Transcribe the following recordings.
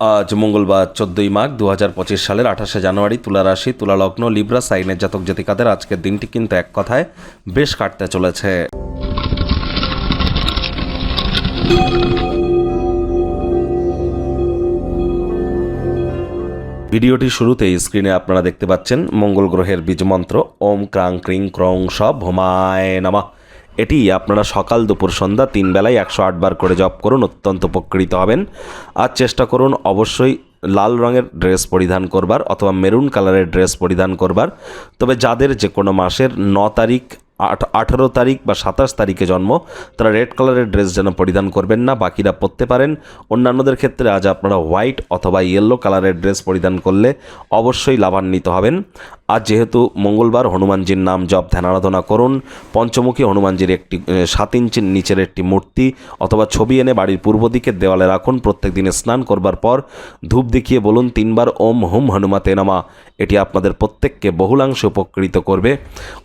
আজ মঙ্গলবার চোদ্দই মাঘ দু হাজার পঁচিশ সালের আঠাশে জানুয়ারি তুলা রাশি, তুলা লগ্ন, লিব্রা, সাইনের জাতক জাতিকাদের আজকের দিনটি কিন্তু এক কথায় বেশ কাটতে চলেছে। ভিডিওটি শুরুতেই স্ক্রিনে আপনারা দেখতে পাচ্ছেন মঙ্গল গ্রহের বীজমন্ত্র, ওম ক্রাং ক্রিং ক্রং সব ভোমায় নামা। এটি আপনারা সকাল দুপুর সন্ধ্যা তিন বেলায় একশো বার করে জপ করুন, অত্যন্ত উপকৃত হবেন। আর চেষ্টা করুন অবশ্যই লাল রঙের ড্রেস পরিধান করবার অথবা মেরুন কালারের ড্রেস পরিধান করবার। তবে যাদের যে কোনো মাসের ন তারিখ আট আঠেরো তারিখ বা সাতাশ তারিখে জন্ম, তারা রেড কালারের ড্রেস যেন পরিধান করবেন না, বাকিরা পরতে পারেন। অন্যান্যদের ক্ষেত্রে আজ আপনারা হোয়াইট অথবা ইয়েলো কালারের ড্রেস পরিধান করলে অবশ্যই লাভান্বিত হবেন। আজ যেহেতু মঙ্গলবার হনুমানজির নাম জপ ধ্যানারাধনা করুন, পঞ্চমুখী হনুমানজির একটি সাত ইঞ্চির নিচের একটি মূর্তি অথবা ছবি এনে বাড়ির পূর্ব দিকের দেওয়ালে রাখুন, প্রত্যেক দিনে স্নান করবার পর ধূপ দেখিয়ে বলুন, তিনবার ওম হুম হনুমাতে নামা। এটি আপনাদের প্রত্যেককে বহুলাংশে উপকৃত করবে।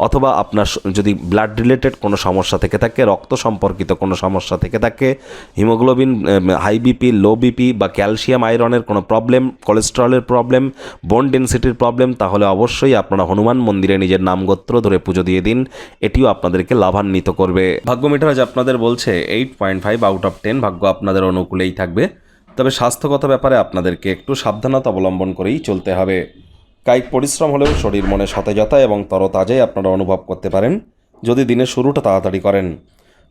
অথবা আপনার যদি ব্লাড রিলেটেড কোনো সমস্যা থেকে থাকে, রক্ত সম্পর্কিত কোনো সমস্যা থেকে থাকে, haemoglobin high BP, low BP বা ক্যালসিয়াম, আয়রনের কোনো প্রবলেম, কোলেস্টেরলের প্রবলেম, বোন ডেন্সিটির প্রবলেম, তাহলে অবশ্যই আপনারা হনুমান মন্দিরে নিজের নাম গোত্র ধরে পুজো দিয়ে দিন, এটিও আপনাদেরকে লাভান্বিত করবে। ভাগ্য মিটার আজ আপনাদের বলছে eight point five out of ten ভাগ্য আপনাদের অনুকূলেই থাকবে। তবে স্বাস্থ্যগত ব্যাপারে আপনাদেরকে একটু সাবধানতা অবলম্বন করেই চলতে হবে। কায়িক পরিশ্রম হলেও শরীর মনে সতেজতা এবং তরতাজাই আপনারা অনুভব করতে পারেন, যদি দিনের শুরুটা তাড়াতাড়ি করেন।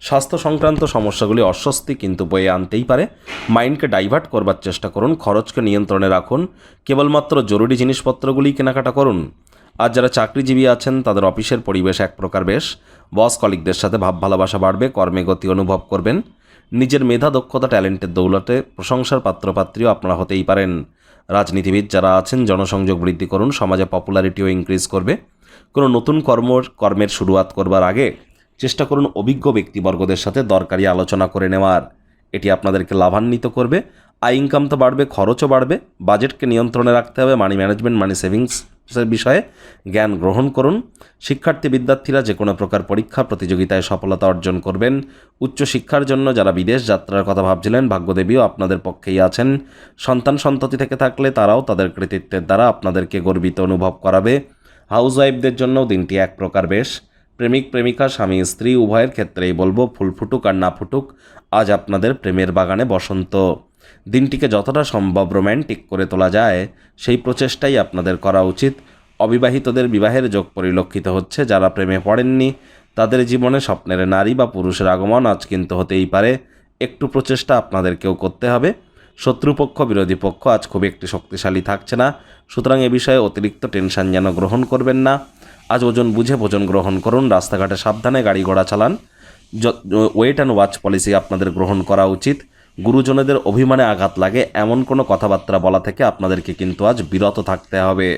স্বাস্থ্য সংক্রান্ত সমস্যাগুলি অস্বস্তি কিন্তু বয়ে আনতেই পারে। মাইন্ডকে ডাইভার্ট করবার চেষ্টা করুন, খরচকে নিয়ন্ত্রণে রাখুন, কেবলমাত্র জরুরি জিনিসপত্রগুলি কেনাকাটা করুন। আর যারা চাকরিজীবী আছেন, তাদের অফিসের পরিবেশ এক প্রকার বেশ। বস কলিকদের সাথে ভাব ভালোবাসা বাড়বে, কর্মে গতি অনুভব করবেন। নিজের মেধা, দক্ষতা, ট্যালেন্টের দৌলতে প্রশংসার পাত্রপাত্রীও আপনারা হতেই পারেন। রাজনীতিবিদ যারা আছেন, জনসংযোগ বৃদ্ধি করুন, সমাজে পপুলারিটিও ইনক্রিজ করবে। কোনো নতুন কর্ম, কর্মের শুরুয়াত করবার আগে চেষ্টা করুন অভিজ্ঞ ব্যক্তিবর্গদের সাথে দরকারি আলোচনা করে নেওয়ার। এটি আপনাদেরকে লাভান্বিত করবে। আয় ইনকাম তো বাড়বে, খরচও বাড়বে। বাজেটকে নিয়ন্ত্রণে রাখতে হবে মানি ম্যানেজমেন্ট মানি সেভিংস বিষয়ে জ্ঞান গ্রহণ করুন। শিক্ষার্থী বিদ্যার্থীরা যে কোনো প্রকার পরীক্ষা, প্রতিযোগিতায় সফলতা অর্জন করবেন। উচ্চশিক্ষার জন্য যারা বিদেশ যাত্রার কথা ভাবছিলেন, ভাগ্যদেবীও আপনাদের পক্ষেই আছেন। সন্তান সন্ততি থেকে থাকলে তারাও তাদের কৃতিত্বের দ্বারা আপনাদেরকে গর্বিত অনুভব করাবে। হাউস ওয়াইফদের জন্যও দিনটি এক প্রকার বেশ। প্রেমিক, প্রেমিকা, স্বামী, স্ত্রী, উভয়ের ক্ষেত্রেই বলব, ফুল ফুটুক আর না ফুটুক, আজ আপনাদের প্রেমের বাগানে বসন্ত। দিনটিকে যতটা সম্ভব রোম্যান্টিক করে তোলা যায়, সেই প্রচেষ্টাই আপনাদের করা উচিত। অবিবাহিতদের বিবাহের যোগ পরিলক্ষিত হচ্ছে, যারা প্রেমে পড়েননি, তাদের জীবনে স্বপ্নের নারী বা পুরুষের আগমন আজ কিন্তু হতেই পারে। একটু প্রচেষ্টা আপনাদেরকেও করতে হবে। শত্রুপক্ষ, বিরোধী পক্ষ আজ খুব একটি শক্তিশালী থাকছে না। সুতরাং এ বিষয়ে অতিরিক্ত টেনশন যেন গ্রহণ করবেন না। আজ ওজন বুঝে ভোজন গ্রহণ করুন, রাস্তাঘাটে সাবধানে গাড়ি ঘোড়া চালান। ওয়েট অ্যান্ড ওয়াচ পলিসি আপনাদের গ্রহণ করা উচিত। গুরুজনেদের অভিমানে আঘাত লাগে, এমন কোনো কথাবার্তা বলা থেকে আপনাদেরকে কিন্তু আজ বিরত থাকতে হবে।